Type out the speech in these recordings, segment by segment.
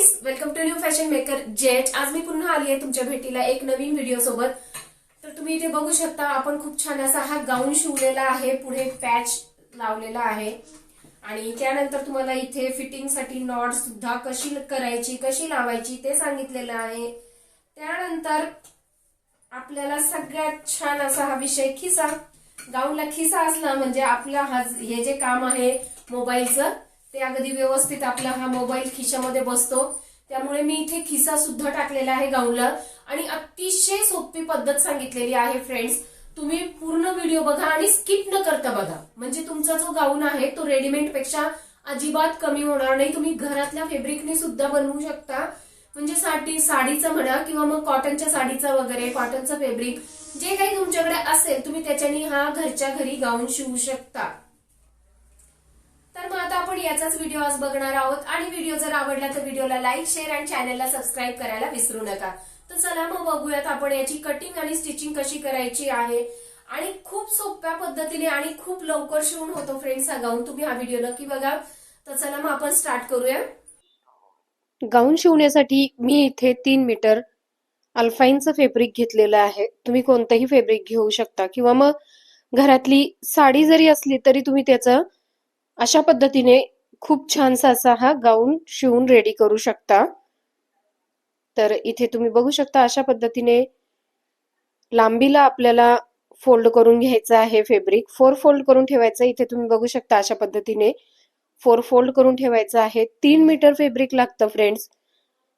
Guys welcome to new fashion maker jet आज मी पुन्हा आली आहे तुमच्या भेटीला एक नवीन व्हिडिओ सोबत. तर तुम्ही इथे बघू शकता आपण खूप छान असा हा गाऊन शिवलेला आहे पुढे पॅच लावलेला आहे. आणि त्यानंतर तुम्हाला इथे फिटिंगसाठी नॉट सुद्धा कशी करायची कशी लावायची ते सांगितलेलं आहे. त्यानंतर आपल्याला सगळ्यात छान असा हा विषय खिसा. गाऊनला खिसा असला म्हणजे आपला हा हे जे काम आहे मोबाईलचं ते अगदी व्यवस्थित आपला हा मोबाईल खिशामध्ये बसतो. त्यामुळे मी इथे खिसा सुद्धा टाकलेला आहे गाऊनला. आणि अतिशय सोपी पद्धत सांगितलेली आहे फ्रेंड्स तुम्ही पूर्ण व्हिडिओ बघा आणि स्किप न करता बघा. म्हणजे तुमचा जो गाऊन आहे तो रेडीमेडपेक्षा अजिबात कमी होणार नाही. तुम्ही घरातल्या फेब्रिकने सुद्धा बनवू शकता. म्हणजे साठी साडीचं म्हणा किंवा मग कॉटनच्या साडीचा वगैरे कॉटनचं फेब्रिक जे काही तुमच्याकडे असेल तुम्ही त्याच्याने हा घरच्या घरी गाऊन शिवू शकता. तर मग आता आपण याचाच व्हिडिओ आज बघणार आहोत. आणि व्हिडिओ जर आवडला तर व्हिडिओला लाईक शेअर आणि चॅनलला सबस्क्राईब करायला विसरू नका. तर चला मग बघूयात आपण याची कटिंग आणि स्टिचिंग कशी करायची आहे. आणि खूप सोप्या पद्धतीने आणि खूप लवकर शिवून होतो फ्रेंड्स हा गाऊन तुम्ही हा व्हिडिओ नक्की बघा. तर चला मग आपण स्टार्ट करूया. गाऊन शिवण्यासाठी मी इथे तीन मीटर अल्फाईनचं फेब्रिक घेतलेलं आहे. तुम्ही कोणतंही फेब्रिक घेऊ शकता. किंवा मग घरातली साडी जरी असली तरी तुम्ही त्याचं अशा पद्धतीने खूप छानसा असा हा गाऊन शिवून रेडी करू शकता. तर इथे तुम्ही बघू शकता अशा पद्धतीने लांबीला आपल्याला फोल्ड करून घ्यायचं आहे फेब्रिक फोर फोल्ड करून ठेवायचं इथे तुम्ही बघू शकता अशा पद्धतीने फोर फोल्ड करून ठेवायचं आहे. तीन मीटर फेब्रिक लागतं फ्रेंड्स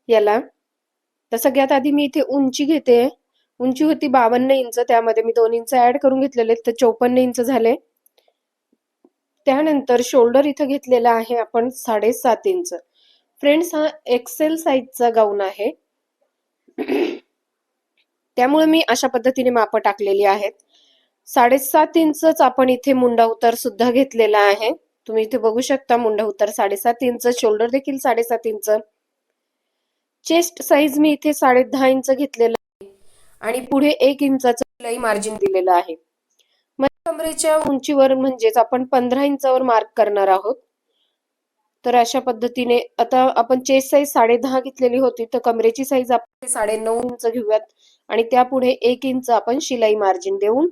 याला. तर सगळ्यात आधी मी इथे उंची घेते. उंची होती बावन्न इंच त्यामध्ये मी दोन इंच ऍड करून घेतलेले तर चौपन्न इंच झाले. त्यानंतर शोल्डर इथं घेतलेला आहे आपण साडेसात इंच फ्रेंड्स हा एक्सेल साईजचा गाऊन आहे. त्यामुळे मी अशा पद्धतीने माप टाकलेली आहेत. साडेसात इंचच आपण इथे मुंडा उतार सुद्धा घेतलेला आहे. तुम्ही इथे बघू शकता मुंडा उतार साडेसात इंच शोल्डर देखील साडेसात इंच चेस्ट साईज मी इथे साडे दहा इंच घेतलेला आहे. आणि पुढे एक इंचाचं लई मार्जिन दिलेलं आहे. कमरेच्या उंचीवर म्हणजेच आपण पंधरा इंचावर मार्क करणार आहोत. तर अशा पद्धतीने आता आपण चेस्ट साईज साडे दहा घेतलेली होती तर कमरेची साईज आपण साडे नऊ इंच घेऊयात. आणि त्यापुढे एक इंच आपण शिलाई मार्जिन देऊन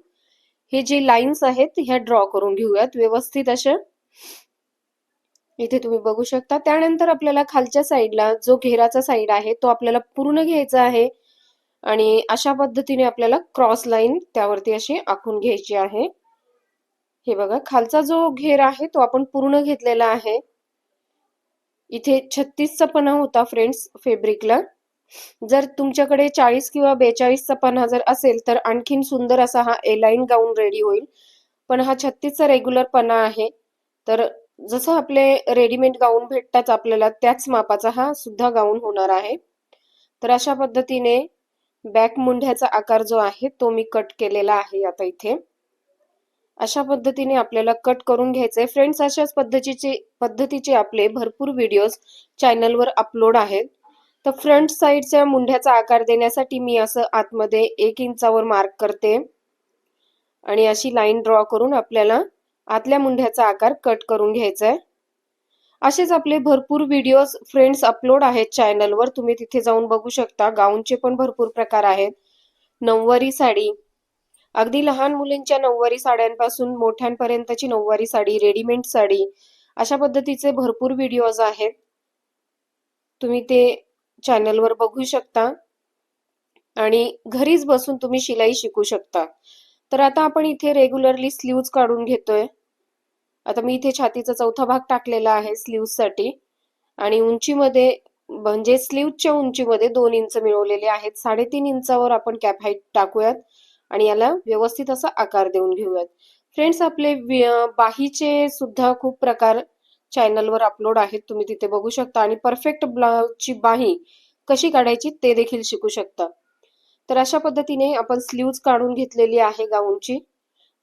हे जे लाईन्स आहेत ह्या ड्रॉ करून घेऊयात. व्यवस्थित अशा. इथे तुम्ही बघू शकता. त्यानंतर आपल्याला खालच्या साईडला जो घेराचा साईड आहे तो आपल्याला पूर्ण घ्यायचा आहे. आणि अशा पद्धतीने आपल्याला क्रॉस लाईन त्यावरती अशी आखून घ्यायची आहे. हे बघा खालचा जो घेर आहे तो आपण पूर्ण घेतलेला आहे. इथे छत्तीसचा पणा होता फ्रेंड्स फेब्रिकला जर तुमच्याकडे चाळीस किंवा बेचाळीसचा पणा जर असेल तर आणखीन सुंदर असा हा एलाईन गाऊन रेडी होईल. पण हा छत्तीसचा रेग्युलर पणा आहे. तर जसं आपले रेडीमेड गाऊन भेटतात आपल्याला त्याच मापाचा हा सुद्धा गाऊन होणार आहे. तर अशा पद्धतीने बॅक मुंढ्याचा आकार जो आहे तो मी कट केलेला आहे आता इथे. अशा पद्धतीने आपल्याला कट करून घ्यायचंय. फ्रेंड्स अशाच पद्धतीचे पद्धतीचे आपले भरपूर व्हिडिओज चॅनलवर अपलोड आहेत. तर फ्रंट साईडच्या मुंढ्याचा आकार देण्यासाठी मी असं आतमध्ये एक इंचावर मार्क करते. आणि अशी लाईन ड्रॉ करून आपल्याला आतल्या मुंढ्याचा आकार कट करून घ्यायचा आहे असेच आपले भरपूर व्हिडिओज फ्रेंड्स अपलोड आहेत चॅनलवर तुम्ही तिथे जाऊन बघू शकता. गाऊनचे पण भरपूर प्रकार आहेत. नऊवारी साडी. अगदी लहान मुलींच्या नऊवारी साड्यांपासून मोठ्यांपर्यंतची नऊवारी साडी रेडीमेड साडी अशा पद्धतीचे भरपूर व्हिडिओज आहेत. तुम्ही ते चॅनलवर बघू शकता. आणि घरीच बसून तुम्ही शिलाई शिकू शकता. तर आता आपण इथे रेग्युलरली स्लीव्ज काढून घेतोय. आता मी इथे छातीचा चौथा भाग टाकलेला आहे स्लीव्जसाठी. आणि उंचीमध्ये म्हणजे स्लीव्हच्या उंचीमध्ये दोन इंच मिळवलेले आहेत. साडेतीन इंचावर आपण कॅप हाईट टाकूयात आणि याला व्यवस्थित असा आकार देऊन घेऊयात. फ्रेंड्स आपले बाहीचे सुद्धा खूप प्रकार चॅनलवर अपलोड आहेत. तुम्ही तिथे बघू शकता. आणि परफेक्ट ब्लाउजची बाही कशी काढायची ते देखील शिकू शकता. तर अशा पद्धतीने आपण स्लीव्ज काढून घेतलेली आहे गाऊनची.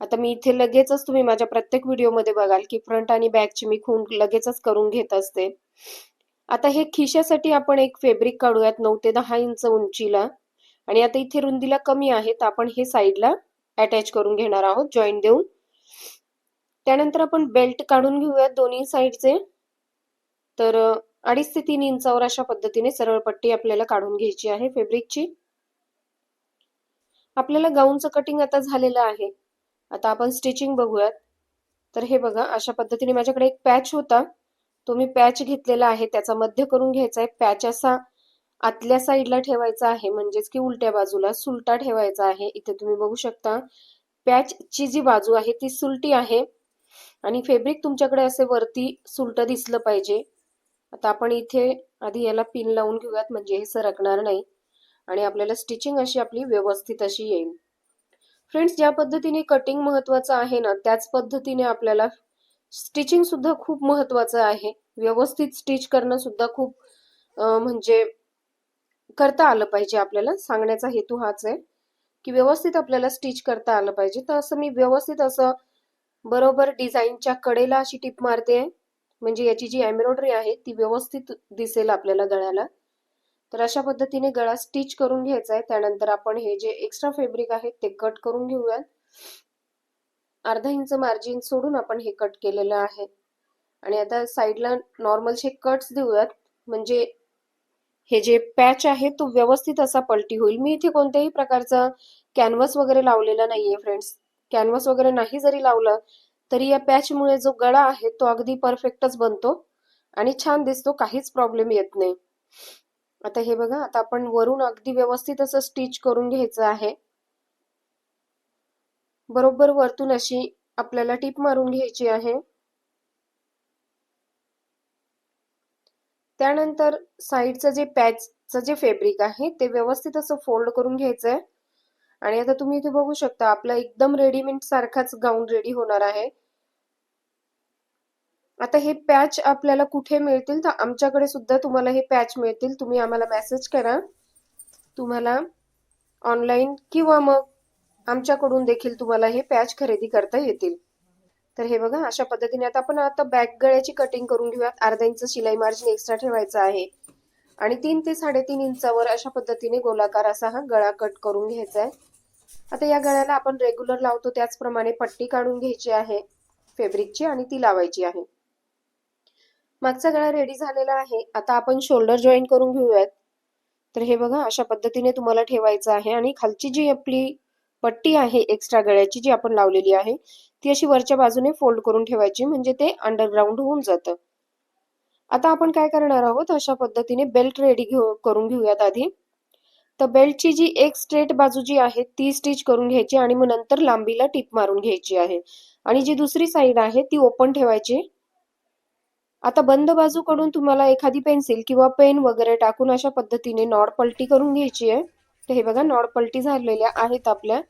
आता मी इथे लगेचच तुम्ही माझ्या प्रत्येक व्हिडिओमध्ये बघाल की फ्रंट आणि बॅकची मी खून लगेचच करून घेत असते. आता हे खिशासाठी आपण एक फेब्रिक काढूयात नऊ ते दहा इंच उंचीला. आणि आता इथे रुंदीला कमी आहे तर आपण हे साईडला अटॅच करून घेणार आहोत जॉईंट देऊन. त्यानंतर आपण बेल्ट काढून घेऊयात दोन्ही साईडचे तर अडीच ते तीन इंचावर अशा पद्धतीने सरळ पट्टी आपल्याला काढून घ्यायची आहे फेब्रिकची आपल्याला गाऊनचं कटिंग आता झालेलं आहे. आता आपण स्टिचिंग बघूयात. तर हे बघा अशा पद्धतीने माझ्याकडे एक पॅच होता. तो मी पॅच घेतलेला आहे. त्याचा मध्य करून घ्यायचा आहे. पॅच असा आतल्या साईडला ठेवायचा आहे. म्हणजेच की उलट्या बाजूला सुलटा ठेवायचा आहे. इथे तुम्ही बघू शकता. पॅचची जी बाजू आहे ती सुलटी आहे. आणि फेब्रिक तुमच्याकडे असे वरती सुलट दिसलं पाहिजे. आता आपण इथे आधी याला पिन लावून घेऊयात. म्हणजे हे सरकणार नाही. आणि आपल्याला स्टिचिंग अशी आपली व्यवस्थित अशी येईल. फ्रेंड्स ज्या पद्धतीने कटिंग महत्वाचं आहे ना त्याच पद्धतीने आपल्याला स्टिचिंग सुद्धा खूप महत्वाचं आहे. व्यवस्थित स्टिच करणं सुद्धा खूप म्हणजे करता आलं पाहिजे आपल्याला. सांगण्याचा हेतू हाच आहे की व्यवस्थित आपल्याला स्टिच करता आलं पाहिजे. तर असं मी व्यवस्थित असं बरोबर डिझाईनच्या कडेला अशी टिप मारते. म्हणजे याची जी एम्ब्रॉयडरी आहे ती व्यवस्थित दिसेल आपल्याला गळ्याला. तर अशा पद्धतीने गळा स्टिच करून घ्यायचा आहे. त्यानंतर आपण हे जे एक्स्ट्रा फॅब्रिक आहे ते कट करून घेऊयात. अर्धा इंच मार्जिन सोडून आपण हे कट केलेलं आहे. आणि आता साईडला नॉर्मलचे कट्स देऊयात. म्हणजे हे जे पॅच आहे तो व्यवस्थित असा पलटी होईल. मी इथे कोणत्याही प्रकारचा कॅनव्हस वगैरे लावलेला नाहीये फ्रेंड्स कॅनव्हस वगैरे नाही जरी लावलं तरी या पॅचमुळे जो गळा आहे तो अगदी परफेक्टच बनतो. आणि छान दिसतो काहीच प्रॉब्लेम येत नाही. आता हे बघा आता आपण वरून अगदी व्यवस्थित असं स्टिच करून घ्यायचं आहे. बरोबर वरतून अशी आपल्याला टीप मारून घ्यायची आहे. त्यानंतर साईडचं जे पॅचचं जे फॅब्रिक आहे ते व्यवस्थित असं फोल्ड करून घ्यायचं आहे आणि आता तुम्ही इथे बघू शकता आपला एकदम रेडीमेड सारखाच गाऊन रेडी होणार आहे. आता हे पॅच आपल्याला कुठे मिळतील? तर आमच्याकडे सुद्धा तुम्हाला हे पॅच मिळतील. तुम्ही आम्हाला मेसेज करा. तुम्हाला ऑनलाईन किंवा मग आमच्याकडून देखील तुम्हाला हे पॅच खरेदी करता येतील. तर हे बघा अशा पद्धतीने आता आपण आता बॅक गळ्याची कटिंग करून घेऊयात. अर्धा इंच शिलाई मार्जिन एक्स्ट्रा ठेवायचं आहे. आणि तीन ते साडेतीन इंचावर अशा पद्धतीने गोलाकार असा हा गळा कट करून घ्यायचा आहे. आता या गळ्याला आपण रेग्युलर लावतो त्याचप्रमाणे पट्टी काढून घ्यायची आहे फेब्रिकची आणि ती लावायची आहे. मागचा गळा रेडी झालेला आहे. आता आपण शोल्डर जॉईन करून घेऊयात. तर हे बघा अशा पद्धतीने तुम्हाला ठेवायचं आहे आणि खालची जी आपली पट्टी आहे एक्स्ट्रा गळ्याची जी आपण लावलेली आहे ती अशी वरच्या बाजूने फोल्ड करून ठेवायची म्हणजे ते अंडरग्राउंड होऊन जातं. आता आपण काय करणार आहोत अशा पद्धतीने बेल्ट रेडी घेऊ करून घेऊयात आधी. तर बेल्टची जी एक स्ट्रेट बाजू जी आहे ती स्टिच करून घ्यायची आणि मग नंतर लांबीला टिप मारून घ्यायची आहे. आणि जी दुसरी साईड आहे ती ओपन ठेवायची. आता बंद बाजूकडून तुम्हाला एखादी पेन्सिल किंवा पेन वगैरे टाकून अशा पद्धतीने नॉड पलटी करून घ्यायची आहे. तर हे बघा नॉड पलटी झालेल्या आहेत आपल्या.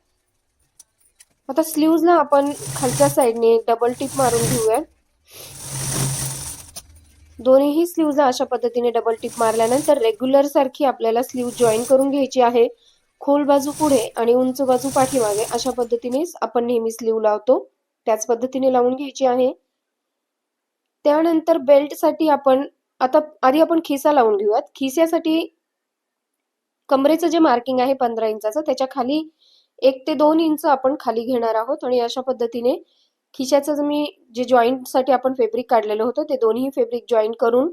आता स्लीवला आपण खालच्या साईडने डबल टिप मारून घेऊया. दोन्हीही स्लीवला अशा पद्धतीने डबल टिप मारल्यानंतर रेग्युलर सारखी आपल्याला स्लीव जॉईन करून घ्यायची आहे. खोल बाजू पुढे आणि उंच बाजू पाठीमागे अशा पद्धतीनेच आपण नेहमी स्लीव लावतो. त्याच पद्धतीने लावून घ्यायची आहे. त्यानंतर बेल्टसाठी आपण आता आधी आपण खिसा लावून घेऊयात. खिस्यासाठी कमरेचं जे मार्किंग आहे पंधरा इंचाचं त्याच्याखाली एक ते दोन इंच आपण खाली घेणार आहोत आणि अशा पद्धतीने खिशाचं मी जे जॉईंटसाठी आपण फेब्रिक काढलेलं होतं ते दोन्ही फेब्रिक जॉईन करून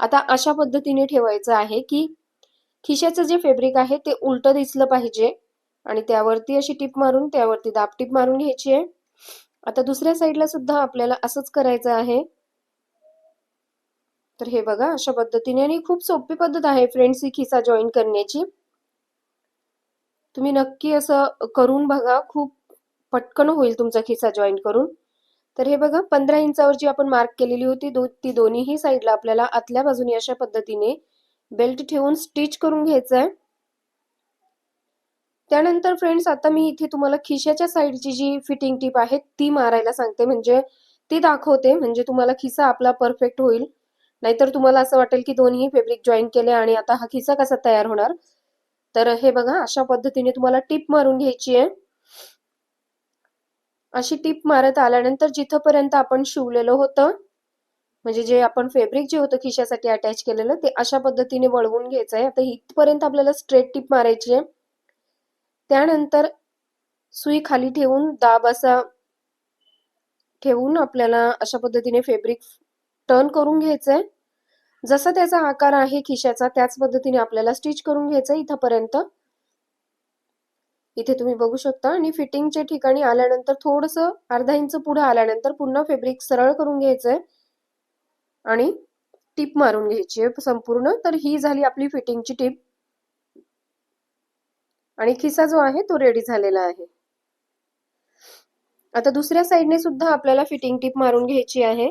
आता अशा पद्धतीने ठेवायचं आहे की खिशाचं जे फेब्रिक आहे ते उलटं दिसलं पाहिजे आणि त्यावरती अशी टिप मारून त्यावरती दाब टिप मारून घ्यायची आहे. आता दुसऱ्या साईडला सुद्धा आपल्याला असंच करायचं आहे. तर हे बघा अशा पद्धतीने आणि खूप सोपी पद्धत आहे फ्रेंड्स ही खिसा जॉईन करण्याची. तुम्ही नक्की असं करून बघा खूप पटकन होईल तुमचा खिसा जॉईन करून. तर हे बघा पंधरा इंचावर जी आपण मार्क केलेली होती दो ती दोन्हीही साईडला आपल्याला आतल्या बाजूने अशा पद्धतीने बेल्ट ठेवून स्टिच करून घ्यायचं आहे. त्यानंतर फ्रेंड्स आता मी इथे तुम्हाला खिशाच्या साईडची जी फिटिंग टीप आहे ती मारायला सांगते. म्हणजे ती दाखवते म्हणजे तुम्हाला खिसा आपला परफेक्ट होईल. नाहीतर तुम्हाला असं वाटेल की दोन्ही फेब्रिक जॉईन केले आणि आता हा खिसा कसा तयार होणार? तर हे बघा अशा पद्धतीने तुम्हाला टिप मारून घ्यायची आहे. अशी टिप मारत आल्यानंतर जिथपर्यंत आपण शिवलेलं होतं म्हणजे जे आपण फेब्रिक जे होतं खिशासाठी अटॅच केलेलं ते अशा पद्धतीने वळवून घ्यायचं आहे. आता इथपर्यंत आपल्याला स्ट्रेट टिप मारायची आहे. त्यानंतर सुई खाली ठेवून दाब असा ठेवून आपल्याला अशा पद्धतीने फेब्रिक टर्न करून घ्यायचंय. जसा त्याचा आकार आहे खिशाचा त्याच पद्धतीने आपल्याला स्टिच करून घ्यायचं इथपर्यंत. इथे तुम्ही बघू शकता आणि फिटिंगच्या ठिकाणी आल्यानंतर थोडस अर्धा इंच पुढे आल्यानंतर पुन्हा फेब्रिक सरळ करून घ्यायचंय. आणि टिप मारून घ्यायची आहे संपूर्ण. तर ही झाली आपली फिटिंगची टिप आणि खिसा जो आहे तो रेडी झालेला आहे. आता दुसऱ्या साईडने सुद्धा आपल्याला फिटिंग टिप मारून घ्यायची आहे.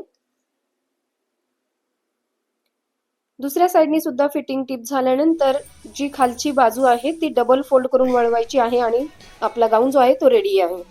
दुसऱ्या साईडने सुद्धा फिटिंग टिप झाल्यानंतर जी खालची बाजू आहे ती डबल फोल्ड करून वळवायची आहे आणि आपला गाऊन जो आहे तो रेडी आहे.